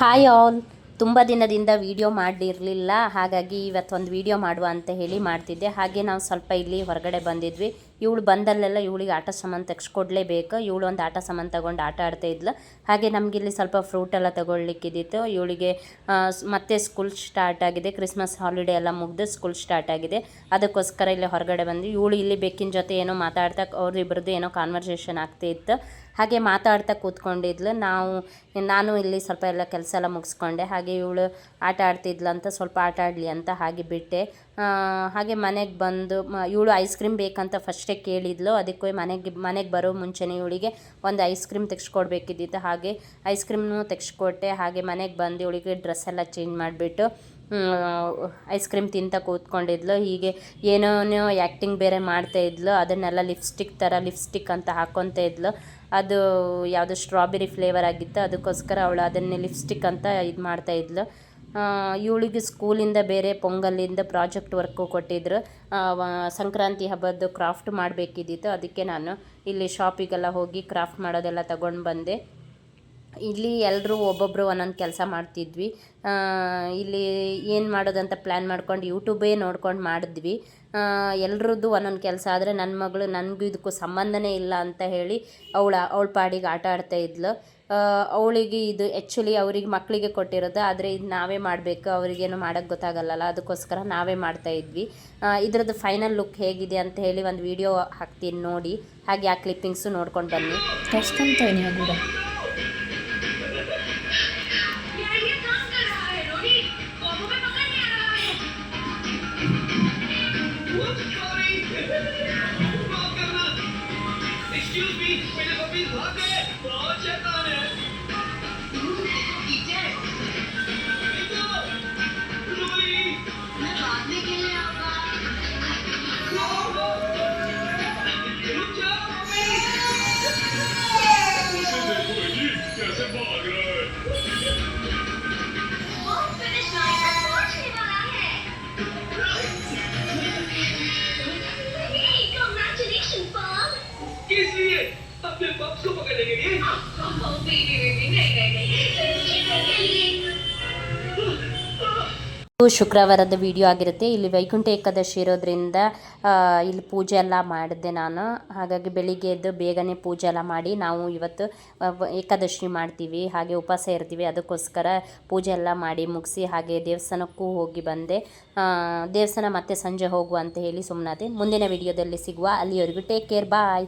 Hi all ತುಂಬ ದಿನದಿಂದ video ಮಾಡಿರಲಿಲ್ಲ ಹಾಗಾಗಿ ಇವತ್ತೊಂದು ವಿಡಿಯೋ ಮಾಡುವ ಅಂತ ಹೇಳಿ ಮಾಡ್ತಿದ್ದೆ. ಹಾಗೆ ನಾವು ಸ್ವಲ್ಪ ಇಲ್ಲಿ ಹೊರಗಡೆ ಬಂದಿದ್ವಿ. ಇವಳು ಬಂದಲ್ಲೆಲ್ಲ ಇವಳಿಗೆ ಆಟ ಸಾಮಾನು ತೆಗ್ಸ್ಕೊಡ್ಲೇಬೇಕು. ಇವಳು ಒಂದು ಆಟ ಸಾಮಾನು ತಗೊಂಡು ಆಟ ಆಡ್ತಾ ಇದ್ಲು. ಹಾಗೆ ನಮಗಿಲ್ಲಿ ಸ್ವಲ್ಪ ಫ್ರೂಟ್ ಎಲ್ಲ ತಗೊಳ್ಲಿಕ್ಕಿದ್ದಿತ್ತು ಇವಳಿಗೆ ಮತ್ತೆ ಸ್ಕೂಲ್ ಸ್ಟಾರ್ಟ್ ಆಗಿದೆ. ಕ್ರಿಸ್ಮಸ್ ಹಾಲಿಡೇ ಎಲ್ಲ ಮುಗ್ದು ಸ್ಕೂಲ್ ಸ್ಟಾರ್ಟ್ ಆಗಿದೆ. ಅದಕ್ಕೋಸ್ಕರ ಇಲ್ಲಿ ಹೊರಗಡೆ ಬಂದು ಇವಳು ಇಲ್ಲಿ ಬೆಕ್ಕಿನ ಜೊತೆ ಏನೋ ಮಾತಾಡ್ತಾ, ಅವ್ರಿಬ್ರದ್ದು ಏನೋ ಕಾನ್ವರ್ಸೇಷನ್ ಆಗ್ತಿತ್ತು ಹಾಗೆ ಮಾತಾಡ್ತಾ ಕೂತ್ಕೊಂಡಿದ್ಲು. ನಾವು, ನಾನು ಇಲ್ಲಿ ಸ್ವಲ್ಪ ಎಲ್ಲ ಕೆಲಸ ಎಲ್ಲ ಮುಗಿಸ್ಕೊಂಡೆ. ಹಾಗೆ ಇವಳು ಆಟ ಆಡ್ತಿದ್ಲು ಅಂತ ಸ್ವಲ್ಪ ಆಟ ಆಡಲಿ ಅಂತ ಹಾಗೆ ಬಿಟ್ಟೆ. ಹಾಗೆ ಮನೆಗೆ ಬಂದು ಇವಳು ಐಸ್ ಕ್ರೀಮ್ ಬೇಕಂತ ಫಸ್ಟೇ ಕೇಳಿದ್ಲು. ಅದಕ್ಕೆ ಮನೆಗೆ ಮನೆಗೆ ಬರೋ ಮುಂಚೆನೇ ಇವಳಿಗೆ ಒಂದು ಐಸ್ ಕ್ರೀಮ್ ತೆಗೆಸ್ಕೊಡ್ಬೇಕಿದ್ದಿತ್ತು. ಹಾಗೆ ಐಸ್ ಕ್ರೀಮ್ನು ತೆಗೆಸ್ಕೊಟ್ಟೆ. ಹಾಗೆ ಮನೆಗೆ ಬಂದು ಇವಳಿಗೆ ಡ್ರೆಸ್ ಎಲ್ಲ ಚೇಂಜ್ ಮಾಡಿಬಿಟ್ಟು ಐಸ್ ಕ್ರೀಮ್ ತಿಂತ ಕೂತ್ಕೊಂಡಿದ್ಲು. ಹೀಗೆ ಏನೇನೋ ಆ್ಯಕ್ಟಿಂಗ್ ಬೇರೆ ಮಾಡ್ತಾ ಇದ್ಲು. ಅದನ್ನೆಲ್ಲ ಲಿಪ್ಸ್ಟಿಕ್ ಥರ ಲಿಪ್ಸ್ಟಿಕ್ ಅಂತ ಹಾಕ್ಕೊತ ಇದ್ಲು. ಅದು ಯಾವುದು ಸ್ಟ್ರಾಬೆರಿ ಫ್ಲೇವರ್ ಆಗಿತ್ತು. ಅದಕ್ಕೋಸ್ಕರ ಅವಳು ಅದನ್ನೇ ಲಿಪ್ಸ್ಟಿಕ್ ಅಂತ ಇದು ಮಾಡ್ತಾ ಇದ್ಲು. ಇವಳಿಗೆ ಸ್ಕೂಲಿಂದ ಬೇರೆ ಪೊಂಗಲಿಂದ ಪ್ರಾಜೆಕ್ಟ್ ವರ್ಕು ಕೊಟ್ಟಿದ್ರು. ಸಂಕ್ರಾಂತಿ ಹಬ್ಬದ್ದು ಕ್ರಾಫ್ಟ್ ಮಾಡಬೇಕಿದ್ದಿತ್ತು. ಅದಕ್ಕೆ ನಾನು ಇಲ್ಲಿ ಶಾಪಿಗೆಲ್ಲ ಹೋಗಿ ಕ್ರಾಫ್ಟ್ ಮಾಡೋದೆಲ್ಲ ತಗೊಂಡು ಬಂದೆ. ಇಲ್ಲಿ ಎಲ್ಲರೂ ಒಬ್ಬೊಬ್ಬರು ಒಂದೊಂದು ಕೆಲಸ ಮಾಡ್ತಿದ್ವಿ. ಇಲ್ಲಿ ಏನು ಮಾಡೋದಂತ ಪ್ಲ್ಯಾನ್ ಮಾಡ್ಕೊಂಡು ಯೂಟ್ಯೂಬೇ ನೋಡ್ಕೊಂಡು ಮಾಡಿದ್ವಿ. ಎಲ್ರದ್ದು ಒಂದೊಂದು ಕೆಲಸ ಆದರೆ ನನ್ನ ಮಗಳು ನನಗೂ ಇದಕ್ಕೂ ಸಂಬಂಧನೇ ಇಲ್ಲ ಅಂತ ಹೇಳಿ ಅವಳ ಅವಳ ಪಾಡಿಗೆ ಆಟ ಆಡ್ತಾ ಇದ್ಲು. ಅವಳಿಗೆ ಇದು ಆ್ಯಕ್ಚುಲಿ ಅವ್ರಿಗೆ ಮಕ್ಕಳಿಗೆ ಕೊಟ್ಟಿರೋದು ಆದರೆ ಇದು ನಾವೇ ಮಾಡಬೇಕು ಅವರಿಗೇನು ಮಾಡೋಕ್ಕೆ ಗೊತ್ತಾಗಲ್ಲಲ್ಲ ಅದಕ್ಕೋಸ್ಕರ ನಾವೇ ಮಾಡ್ತಾ ಇದ್ವಿ. ಇದರದ್ದು ಫೈನಲ್ ಲುಕ್ ಹೇಗಿದೆ ಅಂತ ಹೇಳಿ ಒಂದು ವಿಡಿಯೋ ಹಾಕ್ತೀನಿ ನೋಡಿ. ಹಾಗೆ ಆ ಕ್ಲಿಪ್ಪಿಂಗ್ಸು ನೋಡ್ಕೊಂಡು ಬನ್ನಿ. ಕಷ್ಟಂತ ನೀವು एक्सक्यूज मी मेरे पपी भाग गए बहुत शैतान है मैं बाद में खेलने आऊँगा रुक जाओ मम्मी कैसे भाग रहा है अपने पप्स को पकड़ने के लिए Oh, baby, baby, नहीं, नहीं, नहीं. चिकन के लिए. ಇದು ಶುಕ್ರವಾರದ ವಿಡಿಯೋ ಆಗಿರುತ್ತೆ ಇಲ್ಲಿ ವೈಕುಂಠ ಏಕಾದಶಿ ಇರೋದ್ರಿಂದ ಆ, ಇಲ್ಲಿ ಪೂಜೆ ಎಲ್ಲ ಮಾಡಿದ್ದೆ ನಾನು ಹಾಗಾಗಿ ಬೆಳಿಗ್ಗೆ ಎದ್ದು ಬೇಗನೆ ಪೂಜೆ ಎಲ್ಲ ಮಾಡಿ ನಾವು ಇವತ್ತು ಆ, ವ- ಏಕಾದಶಿ ಮಾಡ್ತೀವಿ ಹಾಗೆ ಉಪವಾಸ ಇರ್ತೀವಿ ಅದಕ್ಕೋಸ್ಕರ ಪೂಜೆ ಎಲ್ಲ ಮಾಡಿ ಮುಗಿಸಿ ಹಾಗೆ ದೇವಸ್ಥಾನಕ್ಕೂ ಹೋಗಿ ಬಂದೆ ಆ, ದೇವಸ್ಥಾನ ಮತ್ತೆ ಸಂಜೆ ಹೋಗುವ ಅಂತ ಹೇಳಿ ಸುಮ್ಮನಾದೆ ಮುಂದಿನ ವಿಡಿಯೋದಲ್ಲಿ ಸಿಗುವ ಅಲ್ಲಿವರೆಗೂ ಟೇಕ್ ಕೇರ್ ಬಾಯ್